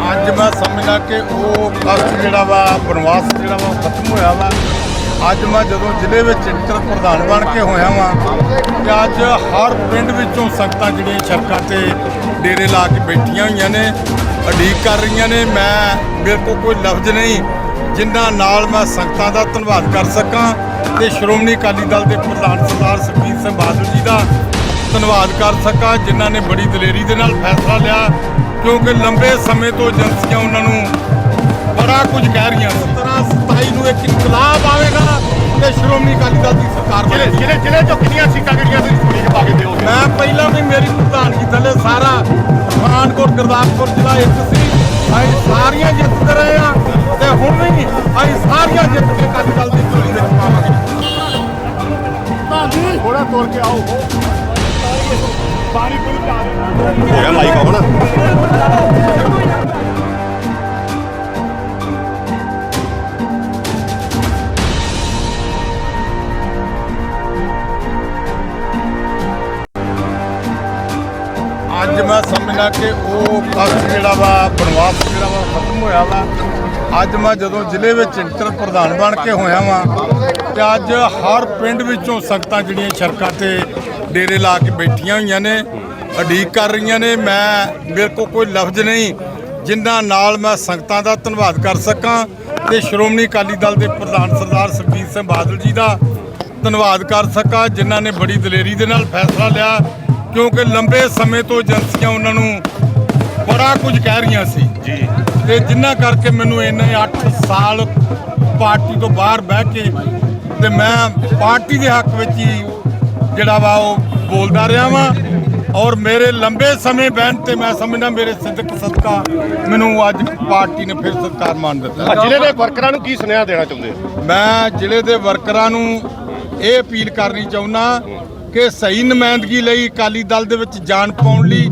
ਅੱਜ ਮੈਂ ਸਮਝਦਾ ਕਿ ਉਹ ਕਸ਼ਟ ਜਿਹੜਾ ਵਾ, ਬਨਵਾਸ ਜਿਹੜਾ ਵਾ, ਉਹ ਖਤਮ ਹੋਇਆ ਵਾ। ਅੱਜ ਮੈਂ ਜਦੋਂ ਜ਼ਿਲ੍ਹੇ ਵਿੱਚ ਇੰਟਰ ਪ੍ਰਧਾਨ ਬਣ ਕੇ ਹੋਇਆ ਵਾਂ, ਤੇ ਅੱਜ ਹਰ ਪਿੰਡ ਵਿੱਚੋਂ ਸੰਗਤਾਂ ਜਿਹੜੀਆਂ ਸੜਕਾਂ ਤੇ ਡੇਰੇ ਲਾ ਕੇ ਬੈਠੀਆਂ ਹੋਈਆਂ ਨੇ, ਉਡੀਕ ਕਰ ਰਹੀਆਂ ਨੇ। ਮੈਂ, ਮੇਰੇ ਕੋਲ ਕੋਈ ਲਫ਼ਜ਼ ਨਹੀਂ ਜਿਨ੍ਹਾਂ ਨਾਲ ਮੈਂ ਸੰਗਤਾਂ ਦਾ ਧੰਨਵਾਦ ਕਰ ਸਕਾਂ ਤੇ ਸ਼੍ਰੋਮਣੀ ਅਕਾਲੀ ਦਲ ਦੇ ਪ੍ਰਧਾਨ ਸਰਦਾਰ ਸੁਖਬੀਰ ਸਿੰਘ ਬਾਦਲ ਜੀ ਦਾ ਧੰਨਵਾਦ ਕਰ ਸਕਾਂ, ਜਿਨ੍ਹਾਂ ਨੇ ਬੜੀ ਦਲੇਰੀ ਦੇ ਨਾਲ ਫੈਸਲਾ ਲਿਆ। ਕਿਉਂਕਿ ਲੰਬੇ ਸਮੇਂ ਤੋਂ ਏਜੰਸੀਆਂ ਉਹਨਾਂ ਨੂੰ ਬੜਾ ਕੁਝ ਕਹਿ ਰਹੀਆਂ ਸੀ। ਤਰ੍ਹਾਂ 27 ਨੂੰ ਇੱਕ ਇਨਕਲਾਬ ਆਵੇਗਾ ਤੇ ਸ਼੍ਰੋਮਣੀ ਅਕਾਲੀ ਦਲ ਦੀ ਸਰਕਾਰ ਬਣੇਗੀ। ਜ਼ਿਲ੍ਹੇ ਜ਼ਿਲ੍ਹੇ ਚੋਂ ਕਿੰਨੀਆਂ ਸੀਟਾਂ ਜਿਹੜੀਆਂ ਤੁਸੀਂ ਜਿਹੀ ਪਾ ਕੇ ਦਿਓਗੇ? ਮੈਂ ਪਹਿਲਾਂ ਵੀ ਮੇਰੀ ਪ੍ਰਧਾਨਗੀ ਥੱਲੇ ਸਾਰਾ ਪਠਾਨਕੋਟ ਗੁਰਦਾਸਪੁਰ ਜ਼ਿਲ੍ਹਾ ਇੱਕ ਸੀ। ਅਸੀਂ ਸਾਰੀਆਂ ਜਿੱਤਦੇ ਰਹੇ ਆ ਤੇ ਹੁਣ ਵੀ ਅਸੀਂ ਸਾਰੀਆਂ ਜਿੱਤ ਕੇ ਅਕਾਲੀ ਦਲ ਦੀ ਝੋਲੀ ਵਿੱਚ ਪਾਵਾਂਗੇ। ਥੋੜਾ ਤੋੜ ਕੇ ਆਓ। ਆਉਣਾ। ਅੱਜ ਮੈਂ ਸਮਝਦਾ ਕਿ ਉਹ ਕਸ਼ਟ ਜਿਹੜਾ ਵਾ ਬਨਵਾਸ ਜਿਹੜਾ ਵਾ ਉਹ ਖਤਮ ਹੋਇਆ ਵਾ। ਅੱਜ ਮੈਂ ਜਦੋਂ ਜ਼ਿਲ੍ਹੇ ਵਿੱਚ ਇੰਟਰ ਪ੍ਰਧਾਨ ਬਣ ਕੇ ਹੋਇਆ ਵਾਂ ਤੇ ਅੱਜ ਹਰ ਪਿੰਡ ਵਿੱਚੋਂ ਸੰਗਤਾਂ ਜਿਹੜੀਆਂ ਸੜਕਾਂ ਤੇ ਡੇਰੇ ਲਾ ਕੇ ਬੈਠੀਆਂ ਹੋਈਆਂ ਨੇ ਉਡੀਕ ਕਰ ਰਹੀਆਂ ਨੇ। ਮੈਂ ਮੇਰੇ ਕੋਲ ਕੋਈ ਲਫ਼ਜ਼ ਨਹੀਂ ਜਿਨ੍ਹਾਂ ਨਾਲ ਮੈਂ ਸੰਗਤਾਂ ਦਾ ਧੰਨਵਾਦ ਕਰ ਸਕਾਂ ਤੇ ਸ਼੍ਰੋਮਣੀ ਅਕਾਲੀ ਦਲ ਦੇ ਪ੍ਰਧਾਨ ਸਰਦਾਰ ਸੁਖਬੀਰ ਸਿੰਘ ਬਾਦਲ ਜੀ ਦਾ ਧੰਨਵਾਦ ਕਰ ਸਕਾਂ ਜਿਨ੍ਹਾਂ ਨੇ ਬੜੀ ਦਲੇਰੀ ਦੇ ਨਾਲ ਫੈਸਲਾ ਲਿਆ ਕਿਉਂਕਿ ਲੰਬੇ ਸਮੇਂ ਤੋਂ ਏਜੰਸੀਆਂ ਉਹਨਾਂ ਨੂੰ ਬੜਾ ਕੁਝ ਕਹਿ ਰਹੀਆਂ ਸੀ। ਜੀ। ਤੇ ਜਿੰਨਾ ਕਰਕੇ ਮੈਨੂੰ ਇੰਨੇ 8 ਸਾਲ ਪਾਰਟੀ ਤੋਂ ਬਾਹਰ ਬਹਿ ਕੇ ਤੇ ਮੈਂ ਪਾਰਟੀ ਦੇ ਹੱਕ ਵਿੱਚ ਹੀ ਜਿਹੜਾ ਵਾ ਉਹ ਬੋਲਦਾ ਰਿਹਾ ਵਾਂ। ਔਰ ਮੇਰੇ ਲੰਬੇ ਸਮੇਂ ਬਹਿਣ ਤੇ ਮੈਂ ਸਮਝਦਾ ਮੇਰੇ ਸਿੱਧਕ ਸਦਕਾ ਮੈਨੂੰ ਅੱਜ ਪਾਰਟੀ ਨੇ ਫਿਰ ਸਤਿਕਾਰ ਮਾਨ ਦਿੱਤਾ। ਜ਼ਿਲ੍ਹੇ ਦੇ ਵਰਕਰਾਂ ਨੂੰ ਕੀ ਸੁਨੇਹਾ ਦੇਣਾ ਚਾਹੁੰਦੇ ਹੋ? ਮੈਂ ਜ਼ਿਲ੍ਹੇ ਦੇ ਵਰਕਰਾਂ ਨੂੰ ਇਹ ਅਪੀਲ ਕਰਨੀ ਚਾਹੁੰਦਾ ਕਿ ਸਹੀ ਨੁਮਾਇੰਦਗੀ ਲਈ ਅਕਾਲੀ ਦਲ ਦੇ ਵਿੱਚ ਜਾਣ ਪਾਉਣ ਲਈ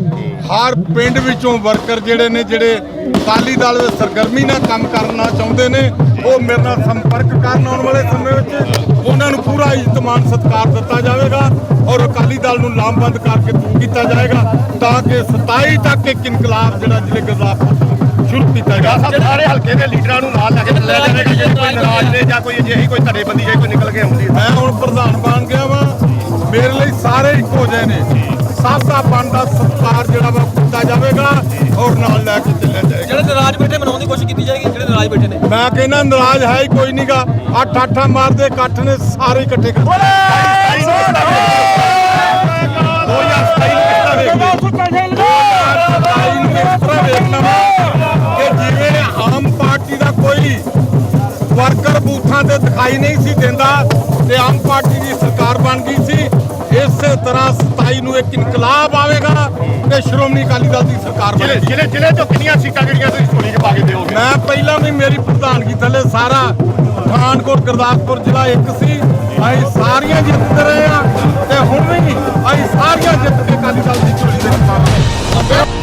ਹਰ ਪਿੰਡ ਵਿੱਚੋਂ ਵਰਕਰ ਜਿਹੜੇ ਨੇ ਜਿਹੜੇ ਅਕਾਲੀ ਦਲ ਵਿੱਚ ਸਰਗਰਮੀ ਨਾਲ ਕੰਮ ਕਰਨਾ ਚਾਹੁੰਦੇ ਨੇ ਉਹ ਮੇਰੇ ਨਾਲ ਸੰਪਰਕ ਕਰਨ ਆਉਣ ਵਾਲੇ ਸਮੇਂ ਵਿੱਚ ਉਹਨਾਂ ਨੂੰ ਪੂਰਾ ਇੱਜ਼ਤਮਾਨ ਸਤਿਕਾਰ ਦਿੱਤਾ ਜਾਵੇਗਾ ਔਰ ਅਕਾਲੀ ਦਲ ਨੂੰ ਲਾਮਬੰਦ ਕਰਕੇ ਦੂਰ ਕੀਤਾ ਜਾਏਗਾ ਤਾਂ ਕਿ 27 ਤੱਕ ਇੱਕ ਇਨਕਲਾਬ ਜਿਹੜਾ ਜ਼ਿਲ੍ਹੇ ਗੁਰਦਾਸਪੁਰ ਸ਼ੁਰੂ ਕੀਤਾ ਜਾਏਗਾ ਸਾਰੇ ਹਲਕੇ ਦੇ ਲੀਡਰਾਂ ਨੂੰ ਨਾਲ ਲੈ ਕੇ ਚੱਲਿਆ ਜਾਵੇਗਾ ਜੇ ਕੋਈ ਨਾਰਾਜ਼ ਨੇ ਜਾਂ ਕੋਈ ਅਜਿਹੀ ਕੋਈ ਧੜੇਬੰਦੀ ਜੇ ਕੋਈ ਨਿਕਲ ਕੇ ਆਉਂਦੀ ਹੈ। ਮੈਂ ਹੁਣ ਪ੍ਰਧਾਨ ਬਣ ਗਿਆ ਵਾਂ। ਮੇਰੇ ਲਈ ਸਾਰੇ ਇੱਕੋ ਜਿਹੇ ਨੇ। ਸਭ ਦਾ ਬਣਦਾ ਸਤਿਕਾਰ ਜਿਹੜਾ ਵਾ ਕੀਤਾ ਜਾਵੇਗਾ ਔਰ ਨਾਲ ਲੈ ਕੇ ਚੱਲਿਆ ਜਾਏਗਾ ਜਿਹੜੇ ਨਾਰਾਜ਼ ਬੈਠੇ ਮਨਾਉਣ ਦੀ ਕੋਸ਼ਿਸ਼ ਕੀਤੀ ਜਾਏਗੀ ਜਿਹੜੇ ਨਾਰਾਜ਼ ਬੈਠੇ ਨੇ ਮੈਂ ਕਹਿੰਦਾ ਨਾਰਾਜ਼ ਹੈ ਹੀ ਕੋਈ ਨਹੀਂਗਾ ਅੱਠ ਅੱਠਾਂ ਮਾਰਦੇ ਇਕੱਠ ਨੇ ਸਾਰੇ ਇਕੱਠੇ ਕਰ ਦੋ ਨੂੰ ਇਸ ਤਰ੍ਹਾਂ ਵੇਖਣਾ ਵਾ ਕਿ ਜਿਵੇਂ ਆਮ ਪਾਰਟੀ ਦਾ ਕੋਈ ਵਰਕਰ ਬੂਥਾਂ ਤੇ ਦਿਖਾਈ ਨਹੀਂ ਸੀ ਦਿੰਦਾ ਤੇ ਆਮ ਪਾਰਟੀ ਦੀ ਸਰਕਾਰ ਬਣ ਗਈ ਸੀ ਇਸੇ ਤਰ੍ਹਾਂ 27 ਨੂੰ ਇੱਕ ਇਨਕਲਾਬ ਆਵੇਗਾ ਤੇ ਸ਼੍ਰੋਮਣੀ ਅਕਾਲੀ ਦਲ ਦੀ ਸਰਕਾਰ ਬਣੇਗੀ। ਜ਼ਿਲ੍ਹੇ ਜ਼ਿਲ੍ਹੇ ਚੋਂ ਕਿੰਨੀਆਂ ਸੀਟਾਂ ਜਿਹੜੀਆਂ ਤੁਸੀਂ ਥੋੜੀ ਜਿਹੀ ਪਾ ਕੇ ਦਿਓਗੇ? ਮੈਂ ਪਹਿਲਾਂ ਵੀ ਮੇਰੀ ਪ੍ਰਧਾਨਗੀ ਥੱਲੇ ਸਾਰਾ ਪਠਾਨਕੋਟ ਗੁਰਦਾਸਪੁਰ ਜ਼ਿਲ੍ਹਾ ਇੱਕ ਸੀ। ਅਸੀਂ ਸਾਰੀਆਂ ਜਿੱਤਦੇ ਰਹੇ ਆ ਤੇ ਹੁਣ ਵੀ ਅਸੀਂ ਸਾਰੀਆਂ ਜਿੱਤ ਕੇ ਅਕਾਲੀ ਦਲ ਦੀ ਝੋਲੀ ਵਿੱਚ ਪਾਵਾਂਗੇ